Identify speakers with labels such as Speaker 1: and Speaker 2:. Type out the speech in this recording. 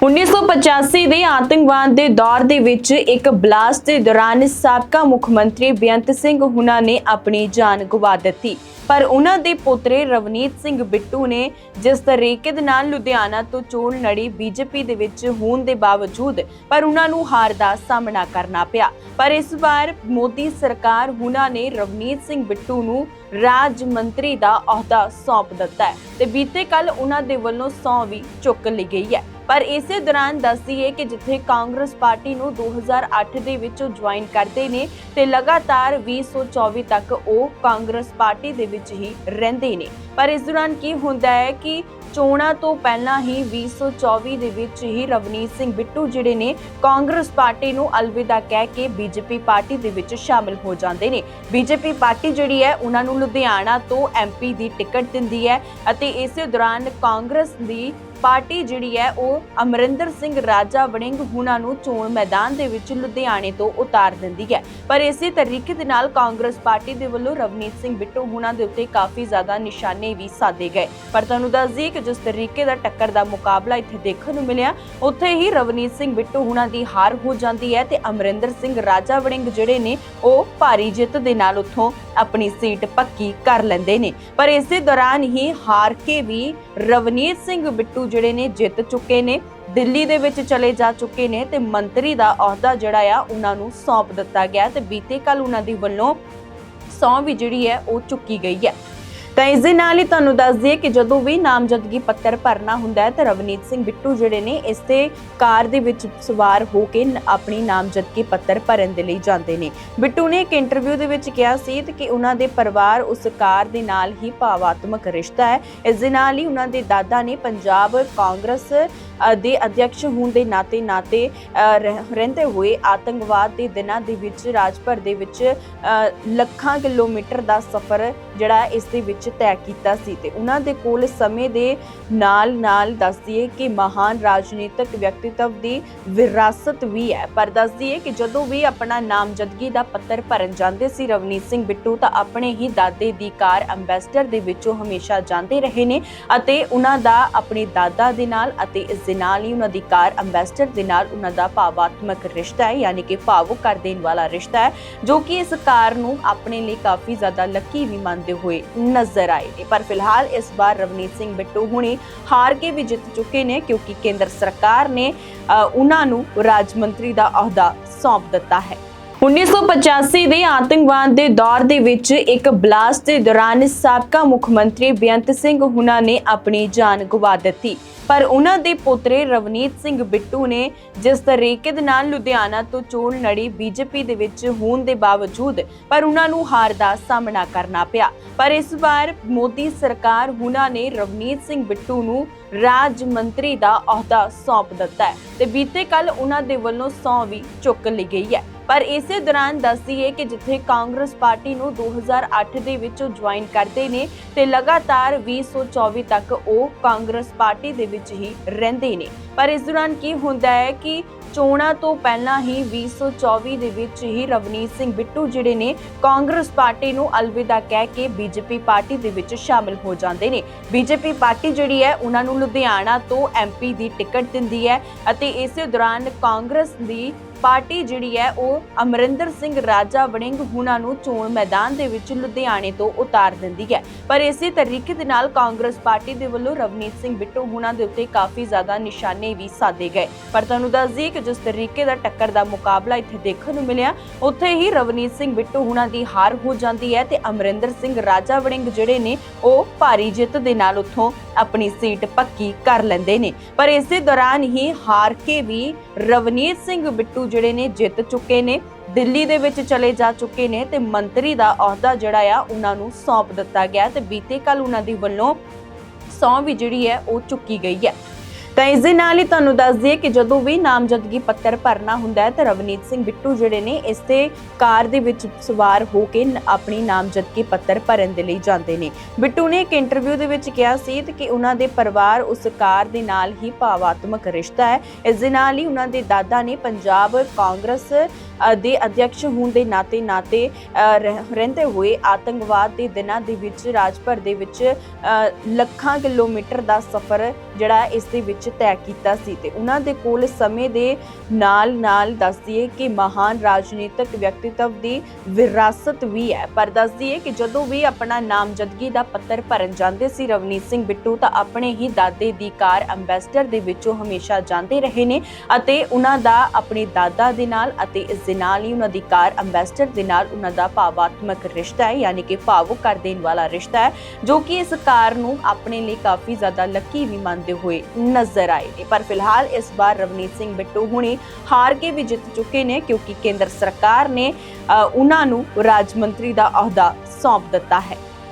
Speaker 1: 1985 ਦੇ ਆਤੰਕਵਾਦ ਦੇ ਦੌਰ ਦੇ ਵਿੱਚ ਇੱਕ ਬਲਾਸਟ ਦੇ ਦੌਰਾਨ ਸਾਬਕਾ ਮੁੱਖ ਮੰਤਰੀ ਬੇਅੰਤ ਸਿੰਘ ਹੁਣਾਂ ਨੇ ਆਪਣੀ ਜਾਨ ਗਵਾ ਦਿੱਤੀ। ਪਰ ਉਹਨਾਂ ਦੇ ਪੁੱਤਰੇ ਰਵਨੀਤ ਸਿੰਘ ਬਿੱਟੂ ਨੇ ਜਿਸ ਤਰੀਕੇ ਦੇ ਨਾਲ ਲੁਧਿਆਣਾ ਤੋਂ ਚੋਣ ਲੜੀ ਬੀਜੇਪੀ ਦੇ ਵਿੱਚ ਹੋਣ ਦੇ ਬਾਵਜੂਦ ਪਰ ਉਹਨਾਂ ਨੂੰ ਹਾਰ ਦਾ ਸਾਹਮਣਾ ਕਰਨਾ ਪਿਆ। ਪਰ ਇਸ ਵਾਰ ਮੋਦੀ ਸਰਕਾਰ ਹੁਣਾਂ ਨੇ ਰਵਨੀਤ ਸਿੰਘ ਬਿੱਟੂ ਨੂੰ ਰਾਜ ਮੰਤਰੀ ਦਾ ਅਹੁਦਾ ਸੌਂਪ ਦਿੱਤਾ ਹੈ ਤੇ ਬੀਤੇ ਕੱਲ ਉਹਨਾਂ ਦੇ ਵੱਲੋਂ ਸਹੁੰ ਵੀ ਚੁੱਕ ਲਈ ਗਈ ਹੈ। ਪਰ ਇਸੇ ਦੌਰਾਨ ਦੱਸਦੀ ਹੈ ਕਿ ਜਿੱਥੇ ਕਾਂਗਰਸ ਪਾਰਟੀ ਨੂੰ 2008 ਦੇ ਵਿੱਚ ਜੁਆਇਨ ਕਰਦੇ ਨੇ ਤੇ ਲਗਾਤਾਰ 2024 ਤੱਕ ਉਹ ਕਾਂਗਰਸ ਪਾਰਟੀ ਦੇ ਵਿੱਚ ਹੀ ਰਹਿੰਦੇ ਨੇ। ਪਰ ਇਸ ਦੌਰਾਨ ਕੀ ਹੁੰਦਾ ਹੈ ਕਿ ਚੋਣਾਂ ਤੋਂ ਪਹਿਲਾਂ ਹੀ 2024 ਦੇ ਵਿੱਚ ਹੀ ਰਵਨੀਤ ਸਿੰਘ ਬਿੱਟੂ ਜਿਹੜੇ ਨੇ ਕਾਂਗਰਸ ਪਾਰਟੀ ਨੂੰ ਅਲਵਿਦਾ ਕਹਿ ਕੇ ਬੀਜੇਪੀ ਪਾਰਟੀ ਦੇ ਵਿੱਚ ਸ਼ਾਮਿਲ ਹੋ ਜਾਂਦੇ ਨੇ। ਬੀਜੇਪੀ ਪਾਰਟੀ ਜਿਹੜੀ ਹੈ, ਉਹਨਾਂ ਨੂੰ ਲੁਧਿਆਣਾ ਤੋਂ ਐਮਪੀ ਦੀ ਟਿਕਟ ਦਿੰਦੀ ਹੈ ਅਤੇ ਇਸੇ ਦੌਰਾਨ ਕਾਂਗਰਸ ਦੀ ਪਾਰਟੀ ਜਿਹੜੀ ਹੈ ਉਹ ਅਮਰਿੰਦਰ ਸਿੰਘ ਰਾਜਾ ਵੜਿੰਗ ਹੁਣਾਂ ਨੂੰ ਚੋਣ ਮੈਦਾਨ ਦੇ ਵਿੱਚ ਲੁਧਿਆਣੇ ਤੋਂ ਉਤਾਰ ਦਿੰਦੀ ਹੈ। ਪਰ ਇਸੇ ਤਰੀਕੇ ਦੇ ਨਾਲ ਕਾਂਗਰਸ ਪਾਰਟੀ ਦੇ ਵੱਲੋਂ ਰਵਨੀਤ ਸਿੰਘ ਬਿੱਟੂ ਹੁਣਾਂ ਦੇ ਉੱਤੇ ਕਾਫੀ ਜ਼ਿਆਦਾ ਨਿਸ਼ਾਨੇ ਵੀ ਸਾਧੇ ਗਏ। ਪਰ ਤੁਹਾਨੂੰ ਦੱਸ ਦਈਏ ਕਿ ਜਿਸ ਤਰੀਕੇ ਦਾ ਟੱਕਰ ਦਾ ਮੁਕਾਬਲਾ ਇੱਥੇ ਦੇਖਣ ਨੂੰ ਮਿਲਿਆ, ਉੱਥੇ ਹੀ ਰਵਨੀਤ ਸਿੰਘ ਬਿੱਟੂ ਹੁਣਾਂ ਦੀ ਹਾਰ ਹੋ ਜਾਂਦੀ ਹੈ ਤੇ ਅਮਰਿੰਦਰ ਸਿੰਘ ਰਾਜਾ ਵੜਿੰਗ ਜਿਹੜੇ ਨੇ, ਉਹ ਭਾਰੀ ਜਿੱਤ ਦੇ ਨਾਲ ਉੱਥੋਂ ਆਪਣੀ ਸੀਟ ਪੱਕੀ ਕਰ ਲੈਂਦੇ ਨੇ। ਪਰ ਇਸੇ ਦੌਰਾਨ ਹੀ ਹਾਰ ਕੇ ਵੀ ਰਵਨੀਤ ਸਿੰਘ ਬਿੱਟੂ ਜਿਹੜੇ ਨੇ ਜਿੱਤ ਚੁੱਕੇ ਨੇ, ਦਿੱਲੀ ਦੇ ਵਿੱਚ ਚਲੇ ਜਾ ਚੁੱਕੇ ਨੇ ਤੇ ਮੰਤਰੀ ਦਾ ਅਹੁਦਾ ਜਿਹੜਾ ਆ, ਉਹਨਾਂ ਨੂੰ ਸੌਂਪ ਦਿੱਤਾ ਗਿਆ ਤੇ ਬੀਤੇ ਕੱਲ ਉਹਨਾਂ ਦੀ ਵੱਲੋਂ ਸੌਂ ਵੀ ਜਿਹੜੀ ਹੈ, ਉਹ ਚੁੱਕੀ ਗਈ ਹੈ। ਤਾਂ ਇਸ ਦੇ ਨਾਲ ਹੀ ਤੁਹਾਨੂੰ ਦੱਸ ਦਈਏ ਕਿ ਜਦੋਂ ਵੀ ਨਾਮਜ਼ਦਗੀ ਪੱਤਰ ਭਰਨਾ ਹੁੰਦਾ ਹੈ, ਤਾਂ ਰਵਨੀਤ ਸਿੰਘ ਬਿੱਟੂ ਜਿਹੜੇ ਨੇ ਇਸ ਤੇ ਕਾਰ ਦੇ ਵਿੱਚ ਸਵਾਰ ਹੋ ਕੇ ਆਪਣੀ ਨਾਮਜ਼ਦਗੀ ਪੱਤਰ ਭਰਨ ਦੇ ਲਈ ਜਾਂਦੇ ਨੇ। ਬਿੱਟੂ ਨੇ ਇੱਕ ਇੰਟਰਵਿਊ ਦੇ ਵਿੱਚ ਕਿਹਾ ਸੀ ਕਿ ਉਹਨਾਂ ਦੇ ਪਰਿਵਾਰ ਉਸ ਕਾਰ ਦੇ ਨਾਲ ਹੀ ਭਾਵਾਤਮਕ ਰਿਸ਼ਤਾ ਹੈ। ਇਸ ਦੇ ਨਾਲ ਹੀ ਉਹਨਾਂ ਦੇ ਦਾਦਾ ਨੇ ਪੰਜਾਬ ਕਾਂਗਰਸ ਦੇ ਅਧਿਕਸ਼ ਹੋਣ ਦੇ ਨਾਤੇ ਨਾਤੇ ਰਹਿ- ਰਹਿੰਦੇ ਹੋਏ ਆਤੰਕਵਾਦ ਦੇ ਦਿਨਾਂ ਦੇ ਵਿੱਚ ਰਾਜ ਭਰ ਦੇ ਵਿੱਚ ਲੱਖਾਂ ਕਿਲੋਮੀਟਰ ਦਾ ਸਫ਼ਰ ਜਿਹੜਾ ਹੈ, ਇਸ ਦੇ ਵਿੱਚ ਤੈਅ ਕੀਤਾ ਸੀ ਤੇ ਉਹਨਾਂ ਦੇ ਕੋਲ ਸਮੇਂ ਦੇ ਨਾਲ ਨਾਲ ਦੱਸ ਦਈਏ ਕਿ ਮਹਾਨ ਰਾਜਨੀਤਿਕ ਵਿਅਕਤੀਤਵ ਦੀ ਵਿਰਾਸਤ ਵੀ ਹੈ। ਪਰ ਦੱਸ ਦਈਏ ਕਿ ਜਦੋਂ ਵੀ ਆਪਣਾ ਨਾਮਜ਼ਦਗੀ ਦਾ ਪੱਤਰ ਭਰਨ ਜਾਂਦੇ ਸੀ ਰਵਨੀਤ ਸਿੰਘ ਬਿੱਟੂ, ਤਾਂ ਆਪਣੇ ਹੀ ਦਾਦੇ ਦੀ ਕਾਰ ਅੰਬੈਸਡਰ ਦੇ ਵਿੱਚੋਂ ਹਮੇਸ਼ਾ ਜਾਂਦੇ ਰਹੇ ਨੇ ਅਤੇ ਉਹਨਾਂ ਦਾ ਆਪਣੇ ਦਾਦਾ ਦੇ ਨਾਲ ਅਤੇ ਇਸ ਦੇ ਨਾਲ ਹੀ ਉਹਨਾਂ ਦੀ ਕਾਰ ਅੰਬੈਸਡਰ ਦੇ ਨਾਲ ਉਹਨਾਂ ਦਾ ਭਾਵਾਤਮਕ ਰਿਸ਼ਤਾ ਹੈ, ਯਾਨੀ ਕਿ ਭਾਵੁਕ ਕਰ ਦੇਣ ਵਾਲਾ ਰਿਸ਼ਤਾ ਹੈ, ਜੋ ਕਿ ਇਸ ਕਾਰ ਨੂੰ ਆਪਣੇ ਲਈ ਕਾਫੀ ਜ਼ਿਆਦਾ ਲੱਕੀ ਵੀ ਮੰਨਦੇ ਹੋਏ ਨਜ਼ਰ ਨਜ਼ਰ ਆਏ। ਨੇ ਪਰ ਫਿਲਹਾਲ ਇਸ ਵਾਰ ਰਵਨੀਤ ਸਿੰਘ ਬਿੱਟੂ ਹੁਣੀ ਹਾਰ ਕੇ ਵੀ ਜਿੱਤ ਚੁੱਕੇ ਨੇ ਕਿਉਂਕਿ ਕੇਂਦਰ ਸਰਕਾਰ ਨੇ ਅ, ਉਹਨਾਂ ਨੂੰ ਰਾਜ ਮੰਤਰੀ ਦਾ ਅਹੁਦਾ ਸੌਂਪ ਦਿੱਤਾ ਹੈ। 1985 ਦੇ ਆਤੰਕਵਾਦ ਦੇ ਦੌਰ ਦੇ ਵਿੱਚ ਇੱਕ ਬਲਾਸਟ ਦੇ ਦੌਰਾਨ ਸਾਬਕਾ ਮੁੱਖ ਮੰਤਰੀ ਬੇਅੰਤ ਸਿੰਘ ਹੁਣਾਂ ਨੇ ਆਪਣੀ ਜਾਨ ਗਵਾ ਦਿੱਤੀ। ਪਰ ਉਹਨਾਂ ਦੇ ਪੁੱਤਰੇ ਰਵਨੀਤ ਸਿੰਘ ਬਿੱਟੂ ਨੇ ਜਿਸ ਤਰੀਕੇ ਦੇ ਨਾਲ ਲੁਧਿਆਣਾ ਤੋਂ ਚੋਣ ਲੜੀ ਬੀਜੇਪੀ ਦੇ ਵਿੱਚ ਹੋਣ ਦੇ ਬਾਵਜੂਦ ਪਰ ਉਹਨਾਂ ਨੂੰ ਹਾਰ ਦਾ ਸਾਹਮਣਾ ਕਰਨਾ ਪਿਆ। ਪਰ ਇਸ ਵਾਰ ਮੋਦੀ ਸਰਕਾਰ ਹੁਣਾਂ ਨੇ ਰਵਨੀਤ ਸਿੰਘ ਬਿੱਟੂ ਨੂੰ ਰਾਜ ਮੰਤਰੀ ਦਾ ਅਹੁਦਾ ਸੌਂਪ ਦਿੱਤਾ ਹੈ ਤੇ ਬੀਤੇ ਕੱਲ ਉਹਨਾਂ ਦੇ ਵੱਲੋਂ ਸਹੁੰ ਵੀ ਚੁੱਕ ਲਈ ਗਈ ਹੈ। ਪਰ ਇਸੇ ਦੌਰਾਨ ਦੱਸਦੀ ਹੈ ਕਿ ਜਿੱਥੇ ਕਾਂਗਰਸ ਪਾਰਟੀ ਨੂੰ 2008 ਦੇ ਵਿੱਚ ਜੁਆਇਨ ਕਰਦੇ ਨੇ ਤੇ ਲਗਾਤਾਰ 2024 ਤੱਕ ਉਹ ਕਾਂਗਰਸ ਪਾਰਟੀ ਦੇ ਵਿੱਚ ਹੀ ਰਹਿੰਦੇ ਨੇ। ਪਰ ਇਸ ਦੌਰਾਨ ਕੀ ਹੁੰਦਾ ਹੈ ਕਿ ਚੋਣਾਂ ਤੋਂ ਪਹਿਲਾਂ ਹੀ 2024 ਦੇ ਵਿੱਚ ਹੀ ਰਵਨੀਤ ਸਿੰਘ ਬਿੱਟੂ ਜਿਹੜੇ ਨੇ ਕਾਂਗਰਸ ਪਾਰਟੀ ਨੂੰ ਅਲਵਿਦਾ ਕਹਿ ਕੇ ਬੀਜੇਪੀ ਪਾਰਟੀ ਦੇ ਵਿੱਚ ਸ਼ਾਮਿਲ ਹੋ ਜਾਂਦੇ ਨੇ। ਬੀਜੇਪੀ ਪਾਰਟੀ ਜਿਹੜੀ ਹੈ ਉਹਨਾਂ ਨੂੰ ਲੁਧਿਆਣਾ ਤੋਂ ਐਮਪੀ ਦੀ ਟਿਕਟ ਦਿੰਦੀ ਹੈ ਅਤੇ ਇਸੇ ਦੌਰਾਨ ਕਾਂਗਰਸ ਦੀ ਪਾਰਟੀ ਜਿਹੜੀ ਹੈ ਉਹ ਅਮਰਿੰਦਰ ਸਿੰਘ ਰਾਜਾ ਵੜਿੰਗ ਹੁਣਾਂ ਨੂੰ ਚੋਣ ਮੈਦਾਨ ਦੇ ਵਿੱਚ ਲੁਧਿਆਣੇ ਤੋਂ ਉਤਾਰ ਦਿੰਦੀ ਹੈ। ਪਰ ਇਸੇ ਤਰੀਕੇ ਦੇ ਨਾਲ ਕਾਂਗਰਸ ਪਾਰਟੀ ਦੇ ਵੱਲੋਂ ਰਵਨੀਤ ਸਿੰਘ ਬਿੱਟੂ ਹੁਣਾਂ ਦੇ ਉੱਤੇ ਕਾਫੀ ਜ਼ਿਆਦਾ ਨਿਸ਼ਾਨੇ ਵੀ ਸਾਧੇ ਗਏ। ਪਰ ਤੁਹਾਨੂੰ ਦੱਸ ਦਈਏ ਕਿ ਜਿਸ ਤਰੀਕੇ ਦਾ ਟੱਕਰ ਦਾ ਮੁਕਾਬਲਾ ਇੱਥੇ ਦੇਖਣ ਨੂੰ ਮਿਲਿਆ, ਉੱਥੇ ਹੀ ਰਵਨੀਤ ਸਿੰਘ ਬਿੱਟੂ ਹੁਣਾਂ ਦੀ ਹਾਰ ਹੋ ਜਾਂਦੀ ਹੈ ਤੇ ਅਮਰਿੰਦਰ ਸਿੰਘ ਰਾਜਾ ਵੜਿੰਗ ਜਿਹੜੇ ਨੇ, ਉਹ ਭਾਰੀ ਜਿੱਤ ਦੇ ਨਾਲ ਉੱਥੋਂ ਆਪਣੀ ਸੀਟ ਪੱਕੀ ਕਰ ਲੈਂਦੇ ਨੇ। ਪਰ ਇਸੇ ਦੌਰਾਨ ਹੀ ਹਾਰ ਕੇ ਵੀ ਰਵਨੀਤ ਸਿੰਘ ਬਿੱਟੂ ਜਿਹੜੇ ਨੇ ਜਿੱਤ ਚੁੱਕੇ ਨੇ, ਦਿੱਲੀ ਦੇ ਵਿੱਚ ਚਲੇ ਜਾ ਚੁੱਕੇ ਨੇ ਤੇ ਮੰਤਰੀ ਦਾ ਅਹੁਦਾ ਜਿਹੜਾ ਆ, ਉਹਨਾਂ ਨੂੰ ਸੌਂਪ ਦਿੱਤਾ ਗਿਆ ਤੇ ਬੀਤੇ ਕੱਲ ਉਹਨਾਂ ਦੀ ਵੱਲੋਂ ਸੌਂ ਵੀ ਜਿਹੜੀ ਹੈ, ਉਹ ਚੁੱਕੀ ਗਈ ਹੈ। ਤਾਂ ਇਸ ਦੇ ਨਾਲ ਹੀ ਤੁਹਾਨੂੰ ਦੱਸ ਦਈਏ ਕਿ ਜਦੋਂ ਵੀ ਨਾਮਜ਼ਦਗੀ ਪੱਤਰ ਭਰਨਾ ਹੁੰਦਾ ਹੈ ਤਾਂ ਰਵਨੀਤ ਸਿੰਘ ਬਿੱਟੂ ਜਿਹੜੇ ਨੇ ਇਸ ਤੇ ਕਾਰ ਦੇ ਵਿੱਚ ਸਵਾਰ ਹੋ ਕੇ ਆਪਣੀ ਨਾਮਜ਼ਦਗੀ ਪੱਤਰ ਭਰਨ ਦੇ ਲਈ ਜਾਂਦੇ ਨੇ। ਬਿੱਟੂ ਨੇ ਇੱਕ ਇੰਟਰਵਿਊ ਦੇ ਵਿੱਚ ਕਿਹਾ ਸੀ ਕਿ ਉਹਨਾਂ ਦੇ ਪਰਿਵਾਰ ਉਸ ਕਾਰ ਦੇ ਨਾਲ ਹੀ ਭਾਵਾਤਮਕ ਰਿਸ਼ਤਾ ਹੈ। ਇਸ ਦੇ ਨਾਲ ਹੀ ਉਹਨਾਂ ਦੇ ਦਾਦਾ ਨੇ ਪੰਜਾਬ ਕਾਂਗਰਸ ਦੇ ਅਧਿਕਸ਼ ਹੋਣ ਦੇ ਨਾਤੇ ਨਾਤੇ ਰਹਿ- ਰਹਿੰਦੇ ਹੋਏ ਆਤੰਕਵਾਦ ਦੇ ਦਿਨਾਂ ਦੇ ਵਿੱਚ ਰਾਜ ਭਰ ਦੇ ਵਿੱਚ ਲੱਖਾਂ ਕਿਲੋਮੀਟਰ ਦਾ ਸਫ਼ਰ ਜਿਹੜਾ ਇਸ ਦੇ ਵਿੱਚ ਤੈਅ ਕੀਤਾ ਸੀ। ਤੇ ਉਹਨਾਂ ਦੇ ਕੋਲ ਸਮੇਂ ਦੇ ਨਾਲ-ਨਾਲ ਦੱਸ ਦਈਏ ਕਿ ਮਹਾਨ ਰਾਜਨੀਤਿਕ ਵਿਅਕਤੀਤਵ ਦੀ ਵਿਰਾਸਤ ਵੀ ਹੈ। ਪਰ ਦੱਸ ਦਈਏ ਕਿ ਜਦੋਂ ਵੀ ਆਪਣਾ ਨਾਮਜ਼ਦਗੀ ਦਾ ਪੱਤਰ ਭਰਨ ਜਾਂਦੇ ਸੀ ਰਵਨੀਤ ਸਿੰਘ ਬਿੱਟੂ, ਤਾਂ ਆਪਣੇ ਹੀ ਦਾਦੇ ਦੀ ਕਾਰ ਅੰਬੈਸਡਰ ਦੇ ਵਿੱਚੋਂ ਹਮੇਸ਼ਾ ਜਾਂਦੇ ਰਹੇ ਨੇ ਅਤੇ ਉਹਨਾਂ ਦਾ ਆਪਣੇ ਦਾਦਾ ਦੇ ਨਾਲ ਅਤੇ ਇਸ ਦੇ ਨਾਲ ਹੀ ਉਹਨਾਂ ਦੀ ਕਾਰ ਅੰਬੈਸਡਰ ਦੇ ਨਾਲ ਉਹਨਾਂ ਦਾ ਭਾਵਾਤਮਕ ਰਿਸ਼ਤਾ ਹੈ, ਯਾਨੀ ਕਿ ਭਾਵੁਕ ਕਰ ਦੇਣ ਵਾਲਾ ਰਿਸ਼ਤਾ ਹੈ, ਜੋ ਕਿ ਇਸ ਕਾਰ ਨੂੰ ਆਪਣੇ ਲਈ ਕਾਫੀ ਜ਼ਿਆਦਾ ਲੱਕੀ ਵੀ ਮੰਨਦੇ ਹੋਏ ਨਜ਼ਰ ਆਏ ਨੇ। ਪਰ ਫਿਲਹਾਲ ਇਸ ਵਾਰ ਰਵਨੀਤ ਸਿੰਘ ਬਿੱਟੂ ਹੁਣੇ ਹਾਰ ਕੇ ਵੀ ਜਿੱਤ ਚੁੱਕੇ ਨੇ, ਕਿਉਂਕਿ ਕੇਂਦਰ ਸਰਕਾਰ ਨੇ ਉਹਨਾਂ ਨੂੰ ਰਾਜ ਮੰਤਰੀ ਦਾ ਅਹੁਦਾ ਸੌਂਪ ਦਿੱਤਾ ਹੈ।